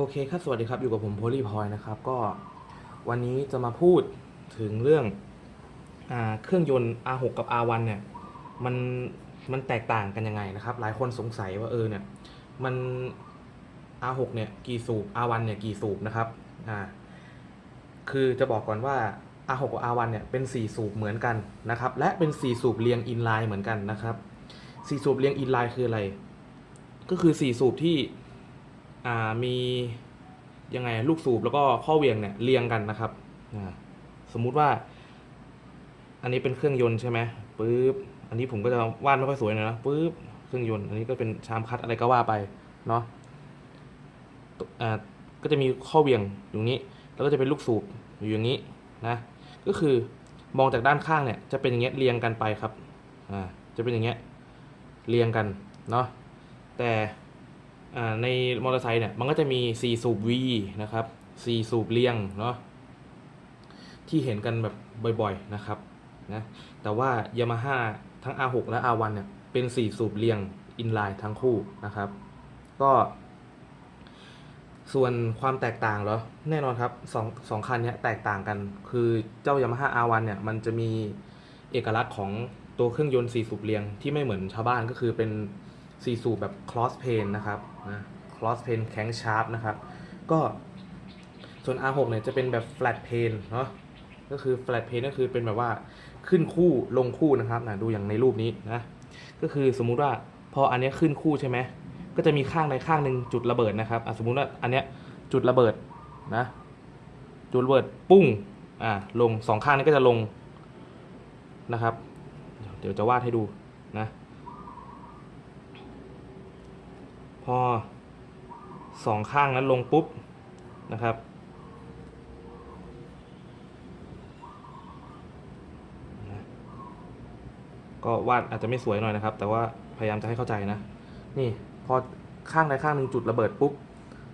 โอเคครับ สวัสดีครับ อยู่กับผมโพลีพอยนะครับ ก็วันนี้จะมาพูดถึงเรื่องอเครื่องยนต์ R6 กับ R1 เนี่ย มัน มันแตกต่างกันยังไงนะครับ หลายคนสงสัยว่าเออเนี่ย มัน R6 เนี่ยกี่สูบ R1 เนี่ยกี่สูบนะครับ อ่า คือจะบอกก่อนว่า R6 กับ R1 เนี่ยเป็น 4 สูบเหมือนกันนะครับ และเป็น 4 สูบเรียงอินไลน์เหมือนกันนะครับ 4 สูบเรียงอินไลน์คืออะไร ก็คือ 4 สูบที่ มียังไงลูกสูบแล้วก็ข้อเหวียงเนี่ยเรียงกันนะครับสมมุติว่า อันนี้เป็นเครื่องยนต์ใช่ไหมปึ๊บอันนี้ผมก็จะวาดไม่ค่อยสวยหน่อยนะปึ๊บเครื่องยนต์อันนี้ก็เป็นชามคัดอะไรก็ว่าไปเนาะก็จะมีข้อเหวียงอยู่นี้ แล้วก็จะเป็นลูกสูบอยู่อย่างนี้นะก็คือมองจากด้านข้างเนี่ยจะเป็นอย่างเงี้ยเรียงกันไปครับอ่าจะเป็นอย่างเงี้ยเรียงกันเนาะแต่ ในมอเตอร์ไซค์เนี่ยมันก็จะมี 4 สูบ V นะครับ 4 สูบเรียงเนาะที่เห็นกันแบบบ่อยๆนะครับนะแต่ว่า Yamaha ทั้ง R6 และ R1 เนี่ยเป็น 4 สูบเรียงอินไลน์ทั้งคู่นะครับ ก็ส่วนความแตกต่างเหรอ แน่นอนครับสองสองคันนี้แตกต่างกัน คือเจ้า Yamaha R1 เนี่ยมันจะมีเอกลักษณ์ของตัวเครื่องยนต์ 4 สูบเรียงที่ไม่เหมือนชาวบ้านก็คือเป็นสี่สูบแบบ cross plane นะครับ นะ cross pane แข็งชาร์ปนะครับ ก็ส่วน R6 เนี่ยจะเป็นแบบ flat plane เนาะก็คือ flat plane ก็คือเป็นแบบว่าขึ้นคู่ลงคู่นะครับนะดูอย่างในรูปนี้นะก็คือสมมุติว่าพออันนี้ขึ้นคู่ใช่ไหมก็จะมีข้างใดข้างหนึ่งจุดระเบิดนะครับอะสมมุติว่าอันเนี้ยจุดระเบิดนะจุดระเบิดปุ้งอ่าลงสองข้างนี้ก็จะลงนะครับ เดี๋ยวจะวาดให้ดูนะ พ อสองข้างนั้นลงปุ๊บนะครับ ก็วาดอาจจะไม่สวยหน่อยนะครับ แต่ว่าพยายามจะให้เข้าใจนะ นี่พอข้างใดข้างหนึ่งจุดระเบิดปุ๊บ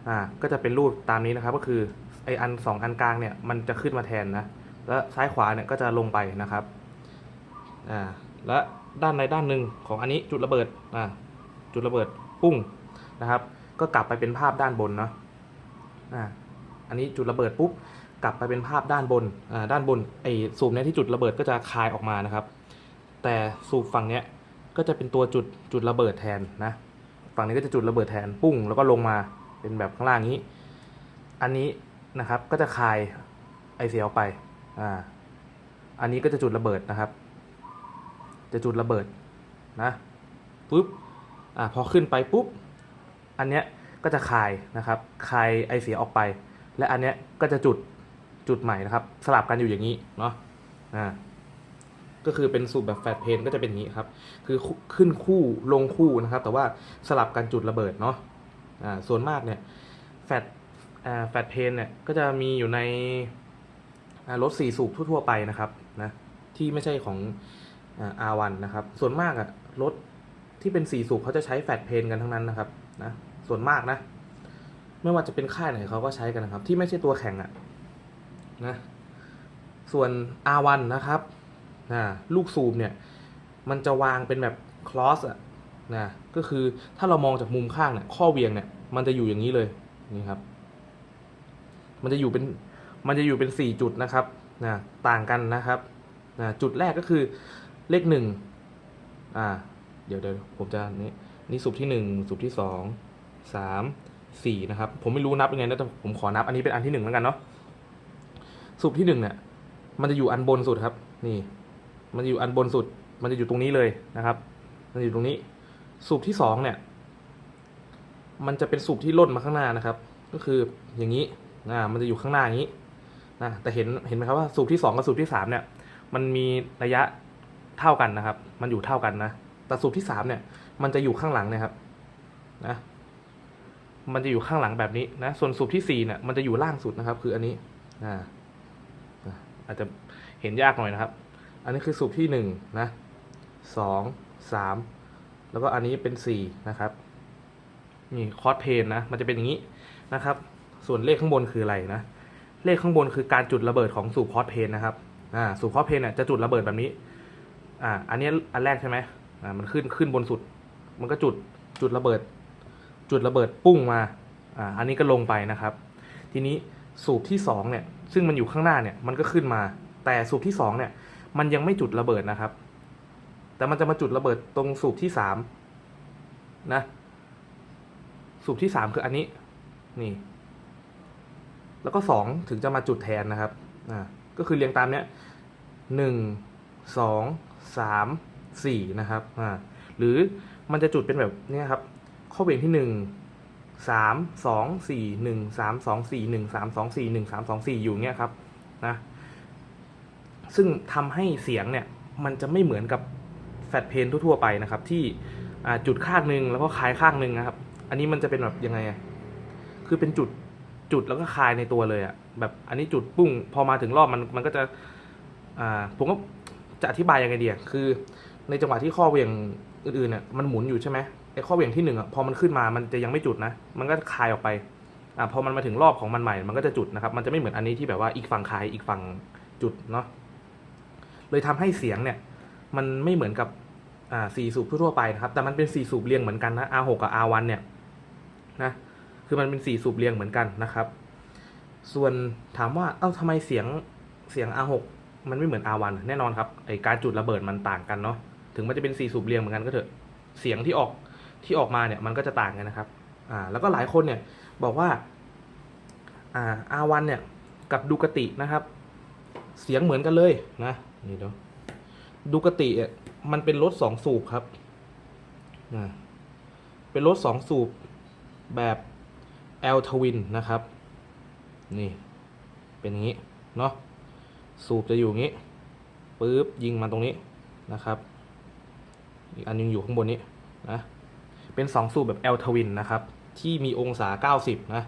อ่าก็จะเป็นรูปตามนี้นะครับ ก็คือไออันสองอันกลางเนี่ยมันจะขึ้นมาแทนนะแล้วซ้ายขวาเนี่ยก็จะลงไปนะครับอ่าและด้านในด้านหนึ่งของอันนี้จุดระเบิดอ่าจุดระเบิดปุ้ง นะครับ ก็กลับไปเป็นภาพด้านบนเนาะอ่าอันนี้จุดระเบิดปุ๊บกลับไปเป็นภาพด้านบนอ่าด้านบนไอ้สูบเนี้ยที่จุดระเบิดก็จะคายออกมานะครับ แต่สูบฝั่งเนี้ยก็จะเป็นตัวจุดจุดระเบิดแทนนะฝั่งนี้ก็จะจุดระเบิดแทนปุ้งแล้วก็ลงมาเป็นแบบข้างล่างนี้ อันนี้นะครับก็จะคายไอเสียออกไปอ่าอันนี้ก็จะจุดระเบิดนะครับ จะจุดระเบิดนะปุ๊บอ่าพอขึ้นไปปุ๊บ อันเนี้ยก็จะคายนะครับคายไอเสียออกไป และอันเนี้ยก็จะจุดจุดใหม่นะครับ สลับกันอยู่อย่างนี้เนาะอ่าก็คือเป็นสูตรแบบแฟดเพนก็จะเป็นอย่างนี้ครับ คือขึ้นคู่ลงคู่นะครับ แต่ว่าสลับกันจุดระเบิดเนาะอ่าส่วนมากเนี่ยแฟดอ่าแฟดเพนเนี่ยก็จะมีอยู่ในรถสี่สูบทั่วๆไปนะครับนะที่ไม่ใช่ของอ่า R1 นะครับ ส่วนมากอะรถที่เป็นสี่สูบเขาจะใช้แฟดเพนกันทั้งนั้นนะครับนะ ส่วนมากนะ ไม่ว่าจะเป็นค่ายไหนเขาก็ใช้กันนะครับ ที่ไม่ใช่ตัวแข่งอะนะส่วน R1 นะครับนะลูกสูบเนี่ย มันจะวางเป็นแบบคลอสอะนะก็คือถ้าเรามองจากมุมข้างเนี่ยข้อเวียงเนี่ยมันจะอยู่อย่างนี้เลยนี่ครับ มันจะอยู่เป็นมันจะอยู่เป็นสี่จุดนะครับนะต่างกันนะครับนะจุดแรกก็คือเลขหนึ่งอ่า เดี๋ยวเดี๋ยวผมจะนี่นี่สูบที่หนึ่งสูบที่สอง สามสี่นะครับ ผมไม่รู้นับยังไงนะแต่ผมขอนับอันนี้เป็นอันที่หนึ่งแล้วกันเนาะสูบที่หนึ่งเนี่ยมันจะอยู่อันบนสุดครับ นี่ มันจะอยู่อันบนสุด มันจะอยู่ตรงนี้เลยนะครับ มันอยู่ตรงนี้ สูบที่สองเนี่ย มันจะเป็นสูบที่ล่นมาข้างหน้านะครับ ก็คืออย่างนี้นะมันจะอยู่ข้างหน้าอย่างนี้นะแต่เห็นเห็นไหมครับว่าสูบที่สองกับสูบที่สามเนี่ย มันมีระยะเท่ากันนะครับ มันอยู่เท่ากันนะแต่สูบที่สามเนี่ย มันจะอยู่ข้างหลังนะครับ นะ มันจะอยู่ข้างหลังแบบนี้นะ ส่วนสูบที่สี่เนี่ยมันจะอยู่ล่างสุดนะครับ คืออันนี้อ่าอาจจะเห็นยากหน่อยนะครับ อันนี้คือสูบที่หนึ่งนะสองสามแล้วก็อันนี้เป็นสี่นะครับนี่คอร์สเพนนะ มันจะเป็นอย่างนี้นะครับ ส่วนเลขข้างบนคืออะไรนะ เลขข้างบนคือการจุดระเบิดของสูบคอร์สเพนนะครับอ่าสูบคอร์สเพนเนี่ยจะจุดระเบิดแบบนี้อ่าอันนี้อันแรกใช่ไหมอ่ามันขึ้นขึ้นบนสุด มันก็จุดจุดระเบิด จุดระเบิดปุ้งมาอ่าอันนี้ก็ลงไปนะครับ ทีนี้สูบที่สองเนี่ยซึ่งมันอยู่ข้างหน้าเนี่ยมันก็ขึ้นมา แต่สูบที่สองเนี่ยมันยังไม่จุดระเบิดนะครับ แต่มันจะมาจุดระเบิดตรงสูบที่สามนะสูบที่สามคืออันนี้นี่ แล้วก็สองถึงจะมาจุดแทนนะครับอ่าก็คือเรียงตามเนี้ยหนึ่งสองสามสี่นะครับอ่าหรือมันจะจุดเป็นแบบเนี้ยครับ ข้อเหวี่ยงที่หนึ่งสามสองสี่หนึ่งสามสองสี่หนึ่งสามสองสี่หนึ่งสามสองสี่อยู่เงี้ยครับนะซึ่งทำให้เสียงเนี่ยมันจะไม่เหมือนกับแฟลตเพนทั่วๆไปนะครับ ที่จุดข้างหนึ่งแล้วก็คลายข้างหนึ่งนะครับ อันนี้มันจะเป็นแบบยังไง คือเป็นจุดจุดแล้วก็คลายในตัวเลยอะแบบอันนี้จุดปุ้งพอมาถึงรอบมันมันก็จะอ่าผมก็จะอธิบายยังไงดีอะคือในจังหวะที่ข้อเวี่ยงอื่นๆเนี่ยมันหมุนอยู่ใช่ไหม ไอ้ข้อเหวี่ยงที่หนึ่งอะพอมันขึ้นมามันจะยังไม่จุดนะ มันก็คายออกไปอ่าพอมันมาถึงรอบของมันใหม่ มันก็จะจุดนะครับ มันจะไม่เหมือนอันนี้ที่แบบว่าอีกฝั่งคายอีกฝั่งจุดเนาะเลยทำให้เสียงเนี่ย มันไม่เหมือนกับอ่าสี่สูบทั่วไปนะครับ แต่มันเป็นสี่สูบเรียงเหมือนกันนะ R6 กับ R1 เนี่ยนะคือมันเป็นสี่สูบเรียงเหมือนกันนะครับ ส่วนถามว่าเอ้าทำไมเสียงเสียง R6 มันไม่เหมือน R1 แน่นอนครับไอการจุดระเบิดมันต่างกันเนาะถึงมันจะเป็นสี่สูบเรียงเหมือนกันก็เถอะเสียงที่ออก ที่ออกมาเนี่ยมันก็จะต่างกันนะครับอ่าแล้วก็หลายคนเนี่ยบอกว่าอ่า R1 เนี่ยกับดูกตินะครับ เสียงเหมือนกันเลยนะนี่เดี๋ยวดูกติอะมันเป็นรถสองสูบครับอ่าเป็นรถสองสูบแบบ L Twin นนะครับ นี่ เป็นอย่างนี้ เนาะสูบจะอยู่อย่างนี้ปึ๊บยิงมาตรงนี้นะครับ อีกอันนึงอยู่ข้างบนนี้นะ เป็นสองสูบแบบ L Twin นะครับ ที่มีองศา 90 นะ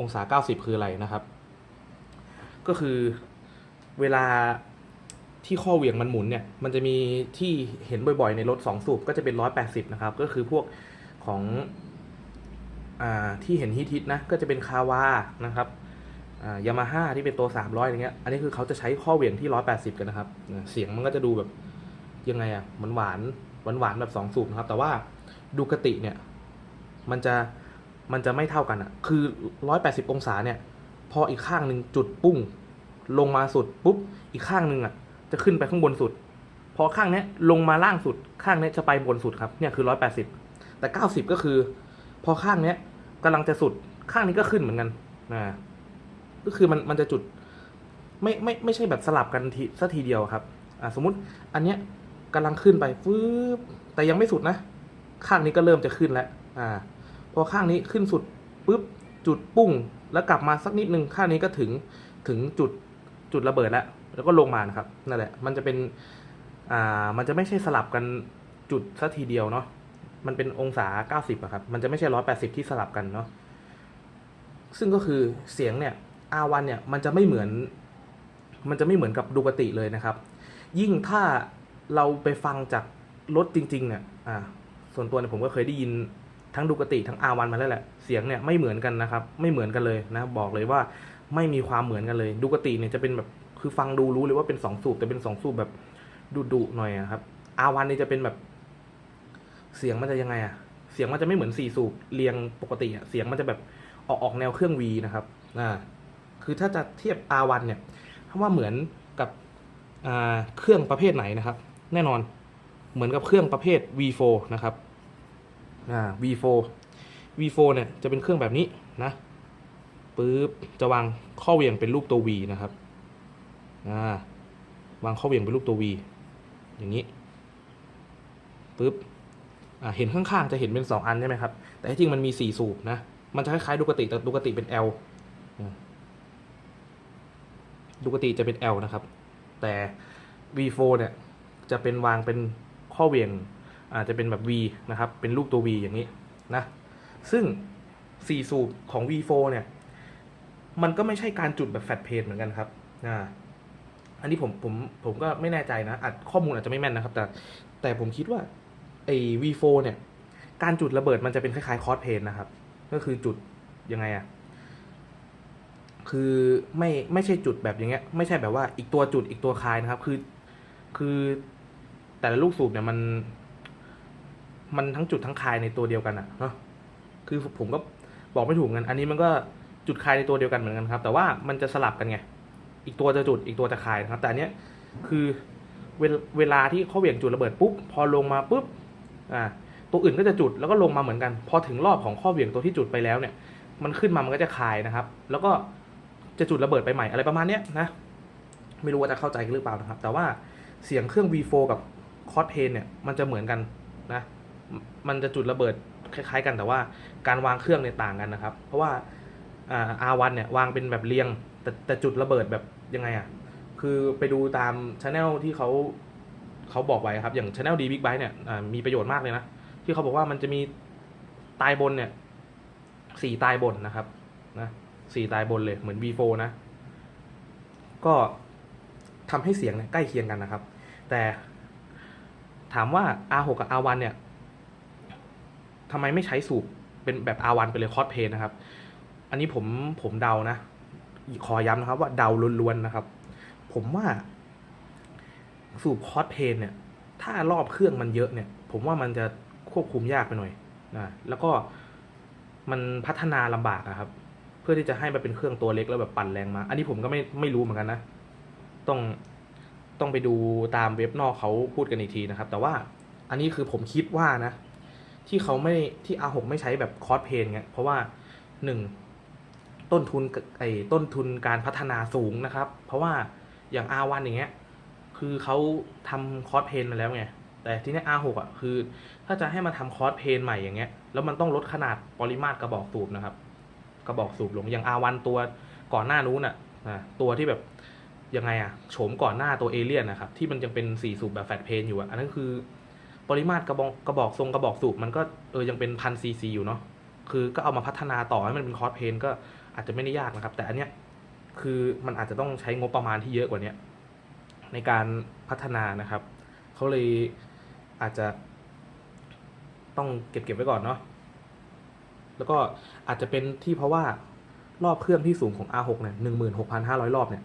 องศา 90 คืออะไรนะครับ ก็คือเวลาที่ข้อเหวี่ยงมันหมุนเนี่ย มันจะมีที่เห็นบ่อยๆ ในรถ 2 สูบก็จะเป็น 180 นะครับ ก็คือพวกของอ่าที่เห็นฮิตๆนะ ก็จะเป็นคาวานะครับยามาฮ่าที่เป็นตัว 300อย่างเงี้ย อันนี้คือเขาจะใช้ข้อเหวี่ยงที่ 180 กันนะครับ เสียงมันก็จะดูแบบยังไงอะ่ะมันหวานหวานหวานแบบ 2 สูบนะครับ แต่ว่า ดูกติเนี่ย มันจะมันจะไม่เท่ากันอะ่ะคือ 180 องศาเนี่ย พออีกข้างหนึ่งจุดปุ้ง ลงมาสุดปุ๊บ อีกข้างหนึ่งอะจะขึ้นไปข้างบนสุด พอข้างเนี้ยลงมาล่างสุด ข้างเนี้ยจะไปบนสุดครับ เนี่ยคือร้อยแปดสิบแต่เก้าสิบก็คือ พอข้างเนี้ยกำลังจะสุด ข้างนี้ก็ขึ้นเหมือนกันนะก็คือมันมันจะจุด ไม่ไม่ไม่ใช่แบบสลับกันทีสัทีเดียวครับ อ่าสมมุติอันเนี้ยกำลังขึ้นไปฟืบแต่ยังไม่สุดนะ ข้างนี้ก็เริ่มจะขึ้นแล้วอ่าพอข้างนี้ขึ้นสุดปุ๊บจุดปุ้ง แล้วกลับมาสักนิดนึงข้างนี้ก็ถึงถึงจุดจุดระเบิดแล้วแล้วก็ลงมานะครับนั่นแหละมันจะเป็นอ่ามันจะไม่ใช่สลับกันจุดสัทีเดียวเนาะมันเป็นองศา 90อะครับ มันจะไม่ใช่ 180 ที่สลับกันเนาะ ซึ่งก็คือเสียงเนี่ย R1 เนี่ย มันจะไม่เหมือน มันจะไม่เหมือนกับดูกติเลยนะครับ ยิ่งถ้าเราไปฟังจากรถจริง ๆ เนี่ย อ่า ส่วนตัวเนี่ยผมก็เคยได้ยินทั้งดูกติทั้ง R1 มาแล้วแหละ เสียงเนี่ยไม่เหมือนกันนะครับ ไม่เหมือนกันเลยนะ บอกเลยว่าไม่มีความเหมือนกันเลยดูกติเนี่ยจะเป็นแบบคือฟังดูรู้เลยว่าเป็นสองสูบแต่เป็นสองสูบแบบดุดุหน่อยครับ R1 นี่จะเป็นแบบ เสียงมันจะยังไงอะเสียงมันจะไม่เหมือนสี่สูบเรียงปกติอะเสียงมันจะแบบออกออกแนวเครื่อง V นะครับอ่าคือถ้าจะเทียบ R1 เนี่ยถ้าว่าเหมือนกับอ่าเครื่องประเภทไหนนะครับ แน่นอนเหมือนกับเครื่องประเภท V4 นะครับ อ่า V4 V4 เนี่ยจะเป็นเครื่องแบบนี้นะปึ๊บจะวางข้อเหวียงเป็นรูปตัว V นะครับอ่าวางข้อเหวียงเป็นรูปตัว V อย่างนี้ปึ๊บอ่าเห็นข้างๆจะเห็นเป็นสองอันใช่ไหมครับ แต่ที่จริงมันมีสี่สูบนะ มันจะคล้ายๆดูกติแต่ดูกติเป็น L อ่าดูกติจะเป็น L นะครับ แต่ V4 เนี่ยจะเป็นวางเป็นข้อเหวียง อาจจะเป็นแบบ V นะครับ เป็นรูปตัว V อย่างนี้นะ ซึ่งสี่สูบของ V4 เนี่ย มันก็ไม่ใช่การจุดแบบแฟตเพนเหมือนกันครับอ่าอันนี้ผมผมผมก็ไม่แน่ใจนะอาจข้อมูลอาจจะไม่แม่นนะครับ แต่แต่ผมคิดว่าไอ้ V4 เนี่ย การจุดระเบิดมันจะเป็นคล้ายๆคอร์สเพนนะครับ ก็คือจุดยังไงอะคือไม่ไม่ใช่จุดแบบอย่างเงี้ย ไม่ใช่แบบว่าอีกตัวจุดอีกตัวคลายนะครับ คือคือแต่ละลูกสูบเนี่ยมัน มันทั้งจุดทั้งคายในตัวเดียวกันอะเนาะคือผมก็บอกไม่ถูกกัน อันนี้มันก็จุดคายในตัวเดียวกันเหมือนกันครับ แต่ว่ามันจะสลับกันไง อีกตัวจะจุดอีกตัวจะคายนะครับ แต่อันเนี้ยคือเวลเวลาที่เขาเหวี่ยงจุดระเบิดปุ๊บพอลงมาปุ๊บอ่าตัวอื่นก็จะจุดแล้วก็ลงมาเหมือนกัน พอถึงรอบของข้อเหวี่ยงตัวที่จุดไปแล้วเนี่ย มันขึ้นมามันก็จะคายนะครับ แล้วก็จะจุดระเบิดไปใหม่อะไรประมาณเนี้ยนะไม่รู้ว่าจะเข้าใจกันหรือเปล่านะครับ แต่ว่าเสียงเครื่อง V4 กับคอร์สเพนเนี่ยมันจะเหมือนกันนะ มันจะจุดระเบิดคล้ายๆ กันแต่ว่าการวางเครื่องเนี่ยต่างกันนะครับ เพราะว่าอ่า R1 เนี่ยวางเป็นแบบเรียง แต่แต่จุดระเบิดแบบยังไงอะคือไปดูตามช anel ที่เขาเขาบอกไว้ครับ อย่างช anel D Big Byte เนี่ยมีประโยชน์มากเลยนะ ที่เขาบอกว่ามันจะมีตายบนเนี่ยสี่ตายบนนะครับนะสี่ตายบนเลยเหมือน V4 นะ ก็ทำให้เสียงเนี่ยใกล้เคียงกันนะครับ แต่ถามว่า R6 กับ R1 เนี่ย ทำไมไม่ใช้สูบเป็นแบบ R1 ไปเลยคอสเพนนะครับ อันนี้ผมผมเดานะ ขอย้ำนะครับว่าเดาล้วนๆนะครับ ผมว่าสูบคอสเพนเนี่ย ถ้ารอบเครื่องมันเยอะเนี่ย ผมว่ามันจะควบคุมยากไปหน่อยนะแล้วก็มันพัฒนาลำบากอะครับ เพื่อที่จะให้มันเป็นเครื่องตัวเล็กแล้วแบบปั่นแรงมา อันนี้ผมก็ไม่ไม่รู้เหมือนกันนะ ต้องต้องไปดูตามเว็บนอกเขาพูดกันอีกทีนะครับ แต่ว่าอันนี้คือผมคิดว่านะ ที่เขาไม่ที่ R6 ไม่ใช้แบบคอสเพนเงี้ยเพราะว่าหนึ่งต้นทุนไอ้ต้นทุนการพัฒนาสูงนะครับ เพราะว่าอย่าง R1 อย่างเงี้ยคือเขาทำคอสเพนมาแล้วไงแต่ที่นี้ R6 อะคือ ถ้าจะให้มาทำคอสเพนใหม่อย่างเงี้ยแล้วมันต้องลดขนาดปริมาตรกระบอกสูบนะครับ กระบอกสูบลงอย่าง R1 ตัวก่อนหน้านู้นอะตัวที่แบบยังไงอะโฉมก่อนหน้าตัวเอเลียนนะครับที่มันยังเป็นสี่สูบแบบแฟตเพนอยู่อะอันนั้นคือ ปริมาตรกระบอกกระบอกทรงกระบอกสูบมันก็เออยังเป็นพันซีซีอยู่เนาะคือก็เอามาพัฒนาต่อให้มันเป็นคอร์สเพนก็อาจจะไม่ได้ยากนะครับ แต่อันเนี้ยคือมันอาจจะต้องใช้งบประมาณที่เยอะกว่าเนี้ยในการพัฒนานะครับเขาเลยอาจจะต้องเก็บเก็บไว้ก่อนเนาะแล้วก็อาจจะเป็นที่เพราะว่ารอบเครื่องที่สูงของ R6 เนี่ยหนึ่งหมื่นหกพันห้าร้อยรอบเนี่ย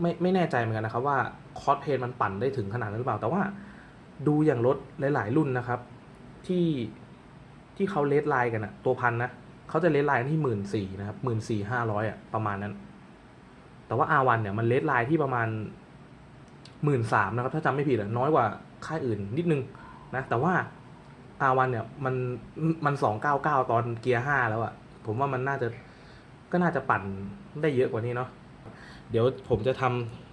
ไม่ไม่แน่ใจเหมือนกันนะครับว่าคอร์สเพนมันปั่นได้ถึงขนาดนั้นหรือเปล่า แต่ว่า ดูอย่างรถหลาย ๆ รุ่นนะครับ ที่ที่เขาเลดไลน์กันอะตัวพันนะเขาจะเลดไลน์ที่หมื่นสี่นะครับหมื่นสี่ห้าร้อยอะประมาณนั้น แต่ว่า R1 เนี่ยมันเลดไลน์ที่ประมาณหมื่นสามนะครับ ถ้าจำไม่ผิดอะน้อยกว่าค่ายอื่นนิดนึงนะ แต่ว่า R1 เนี่ยมันมันสองเก้าเก้าตอนเกียร์ห้าแล้วอะผมว่ามันน่าจะก็น่าจะปั่นได้เยอะกว่านี้เนาะเดี๋ยวผมจะท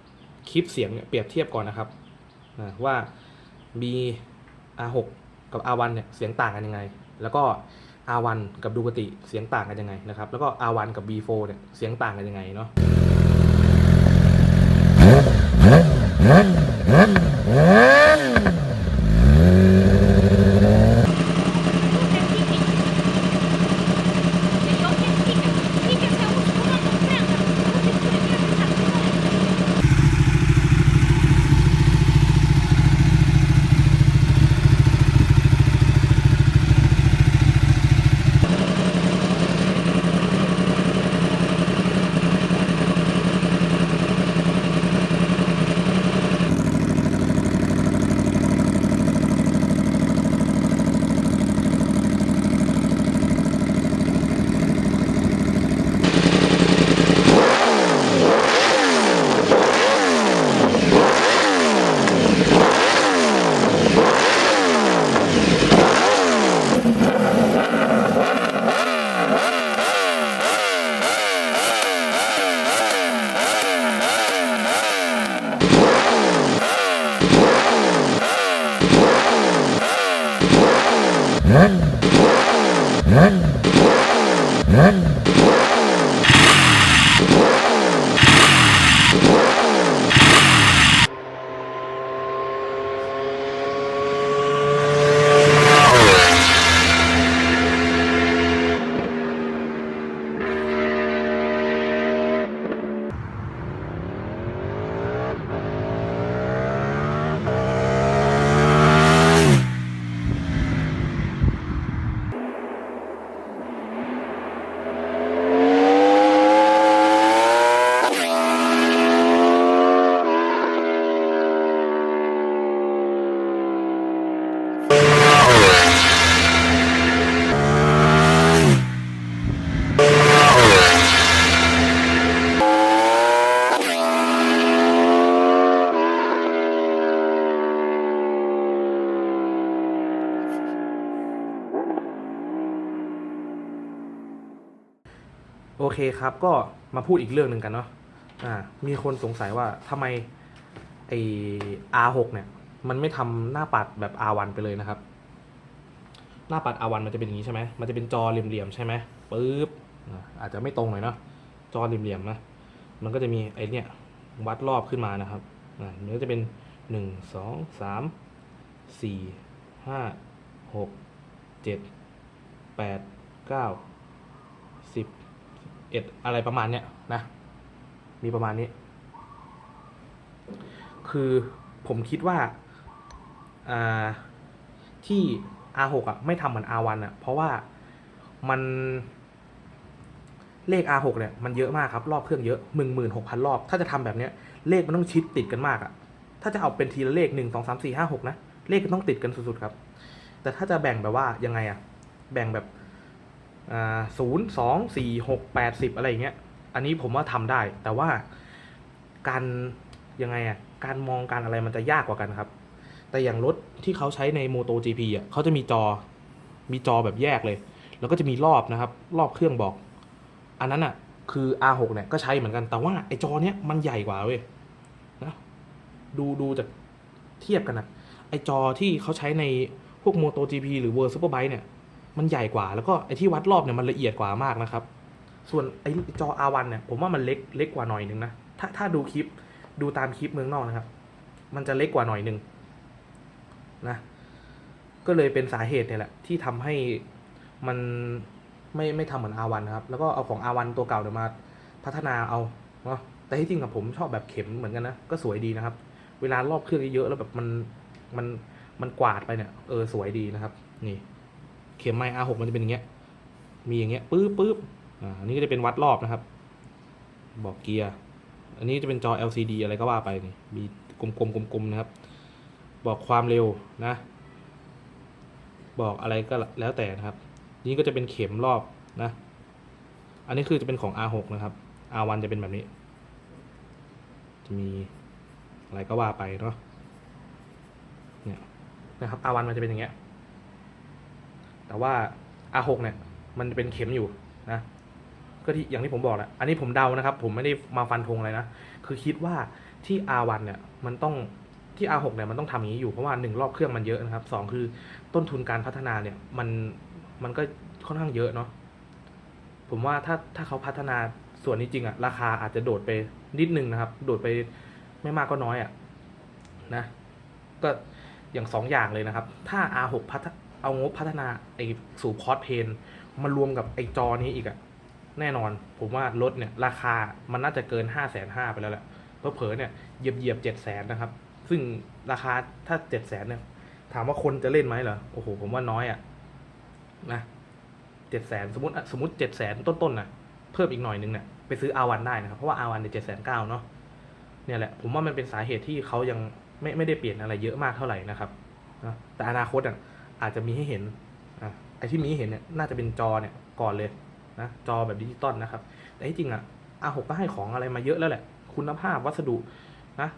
ำคลิปเสียงเนี่ยเปรียบเทียบก่อนนะครับนะว่า มี R6 กับ R1 เนี่ยเสียงต่างกันยังไง แล้วก็ R1 กับดูกติเสียงต่างกันยังไงนะครับ แล้วก็ R1 กับ B4 เนี่ยเสียงต่างกันยังไงเนาะ เโอเคครับก็มาพูดอีกเรื่องหนึ่งกันเนาะอ่ามีคนสงสัยว่าทำไมไอ R6 เนี่ย มันไม่ทำหน้าปัดแบบ R1 ไปเลยนะครับ หน้าปัด R1 มันจะเป็นอย่างนี้ใช่ไหมมันจะเป็นจอเหลี่ยมๆใช่ไหมปึ๊บอาจจะไม่ตรงหน่อยเนาะจอเหลี่ยมๆนะมันก็จะมีไอเนี่ยวัดรอบขึ้นมานะครับอ่ามันก็จะเป็นหนึ่งสองสามสี่ห้าหกเจ็ดแปดเก้า เอ็ดอะไรประมาณเนี้ยนะ มีประมาณนี้ คือผมคิดว่าอ่าที่ R6 อะไม่ทำเหมือน R1 อะ เพราะว่ามันเลข R6 เนี่ยมันเยอะมากครับรอบเครื่องเยอะหนึ่งหมื่นหกพันรอบ ถ้าจะทำแบบเนี้ยเลขมันต้องชิดติดกันมากอะ ถ้าจะเอาเป็นทีละเลขหนึ่งสองสามสี่ห้าหกนะ เลขมันต้องติดกันสุดๆครับ แต่ถ้าจะแบ่งแบบว่ายังไงอะ แบ่งแบบ ศูนย์สองสี่หกแปดสิบอะไรอย่างเงี้ย อันนี้ผมว่าทำได้ แต่ว่าการยังไงอะ การมองการอะไรมันจะยากกว่ากันครับ แต่อย่างรถที่เขาใช้ใน Moto GP อะเขาจะมีจอ มีจอแบบแยกเลย แล้วก็จะมีรอบนะครับ รอบเครื่องบอก อันนั้นอะ คือ R6 เนี่ยก็ใช้เหมือนกัน แต่ว่าไอ้จอเนี้ยมันใหญ่กว่าเว้ย นะ ดูดูจากเทียบกันนะไอ้จอที่เขาใช้ในพวก Moto GP หรือ World Superbike เนี่ย มันใหญ่กว่าแล้วก็ไอที่วัดรอบเนี่ยมันละเอียดกว่ามากนะครับ ส่วนไอจอ R1 เนี่ยผมว่ามันเล็กเล็กกว่าหน่อยนึงนะถ้าถ้าดูคลิปดูตามคลิปเมืองนอกนะครับ มันจะเล็กกว่าหน่อยนึงนะก็เลยเป็นสาเหตุเนี่ยแหละที่ทำให้มันไม่ไม่ทำเหมือน R1 นะครับ แล้วก็เอาของ R1 ตัวเก่าเนี่ยมาพัฒนาเอาเนาะแต่ที่จริงกับผมชอบแบบเข็มเหมือนกันนะก็สวยดีนะครับ เวลารอบเครื่องเยอะๆแล้วแบบมันมันมันกวาดไปเนี่ยเออสวยดีนะครับ นี่ เข็มไม้ R6 มันจะเป็นอย่างเงี้ย มีอย่างเงี้ยปึ๊บปึ๊บอ่าอันนี้ก็จะเป็นวัดรอบนะครับ บอกเกียร์ อันนี้จะเป็นจอ LCD อะไรก็ว่าไปนี่ มีกลมๆกลมๆนะครับ บอกความเร็วนะ บอกอะไรก็แล้วแต่นะครับ นี่ก็จะเป็นเข็มรอบนะ อันนี้คือจะเป็นของ R6 นะครับ R1 จะเป็นแบบนี้ จะมีอะไรก็ว่าไปเนาะ เนี่ยนะครับ R1 มันจะเป็นอย่างเงี้ย แต่ว่า R6 เนี่ย มันเป็นเข็มอยู่นะ ก็ที่อย่างที่ผมบอกแหละอันนี้ผมเดานะครับ ผมไม่ได้มาฟันธงอะไรนะ คือคิดว่าที่ R1 เนี่ย มันต้องที่ R6 เนี่ย มันต้องทำอย่างนี้อยู่ เพราะว่าหนึ่งรอบเครื่องมันเยอะนะครับสองคือต้นทุนการพัฒนาเนี่ย มัน มันก็ค่อนข้างเยอะเนาะ ผมว่าถ้า ถ้าเขาพัฒนาส่วนนี้จริงอะราคาอาจจะโดดไปนิดนึงนะครับ โดดไปไม่มากก็น้อยอะนะ ก็อย่างสองอย่างเลยนะครับ ถ้า R6 พัฒ เอางบพัฒนาไอ้สู่พอร์ตเพนมารวมกับไอ้จอนี้อีกอะแน่นอน ผมว่ารถเนี่ยราคามันน่าจะเกินห้าแสนห้าไปแล้วแหละเผลอเนี่ยเหยียบเหยียบเจ็ดแสนนะครับ ซึ่งราคาถ้าเจ็ดแสนเนี่ย ถามว่าคนจะเล่นไหมเหรอ โอ้โห ผมว่าน้อยอะนะเจ็ดแสนสมมติสมมติเจ็ดแสนต้นๆนะเพิ่มอีกหน่อยนึงเนี่ยไปซื้อ R1 ได้นะครับ เพราะว่า R1 เนี่ยเจ็ดแสนเก้าเนาะเนี่ยแหละ ผมว่ามันเป็นสาเหตุที่เขายังไม่ไม่ได้เปลี่ยนอะไรเยอะมากเท่าไหร่นะครับนะแต่อนาคตอะ อาจจะมีให้เห็นอะไอที่มีให้เห็นเนี่ยน่าจะเป็นจอเนี่ยก่อนเลยนะจอแบบดิจิตอลนะครับ แต่ที่จริงอะ R6 ก็ให้ของอะไรมาเยอะแล้วแหละ คุณภาพวัสดุนะ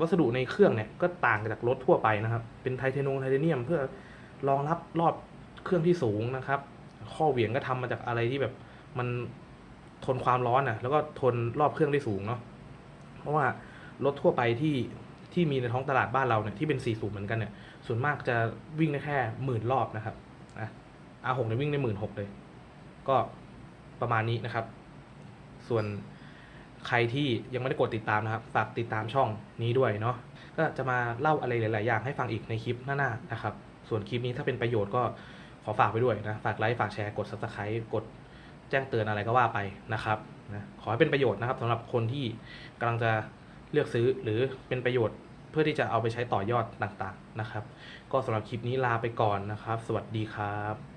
วัสดุในเครื่องเนี่ยก็ต่างจากรถทั่วไปนะครับ เป็นไทเทนงไทเทเนียมเพื่อรองรับรอบเครื่องที่สูงนะครับ ข้อเหวี่ยงก็ทำมาจากอะไรที่แบบมันทนความร้อนอะแล้วก็ทนรอบเครื่องได้สูงเนาะเพราะว่ารถทั่วไปที่ ที่มีในท้องตลาดบ้านเราเนี่ยที่เป็นสี่สูบเหมือนกันเนี่ยส่วนมากจะวิ่งได้แค่หมื่นรอบนะครับอะ R6 เนี่ยวิ่งได้หมื่นหกเลย ก็ประมาณนี้นะครับ ส่วนใครที่ยังไม่ได้กดติดตามนะครับฝากติดตามช่องนี้ด้วยเนาะก็จะมาเล่าอะไรหลาย ๆ อย่างให้ฟังอีกในคลิปหน้าๆนะครับ ส่วนคลิปนี้ถ้าเป็นประโยชน์ก็ขอฝากไปด้วยนะฝากไลค์ฝากแชร์กด subscribe กดแจ้งเตือนอะไรก็ว่าไปนะครับนะขอให้เป็นประโยชน์นะครับสำหรับคนที่กำลังจะเลือกซื้อหรือเป็นประโยชน์ พื่อที่จะเอาไปใช้ต่อยอดต่างๆนะครับ ก็สำหรับคลิปนี้ลาไปก่อนนะครับ สวัสดีครับ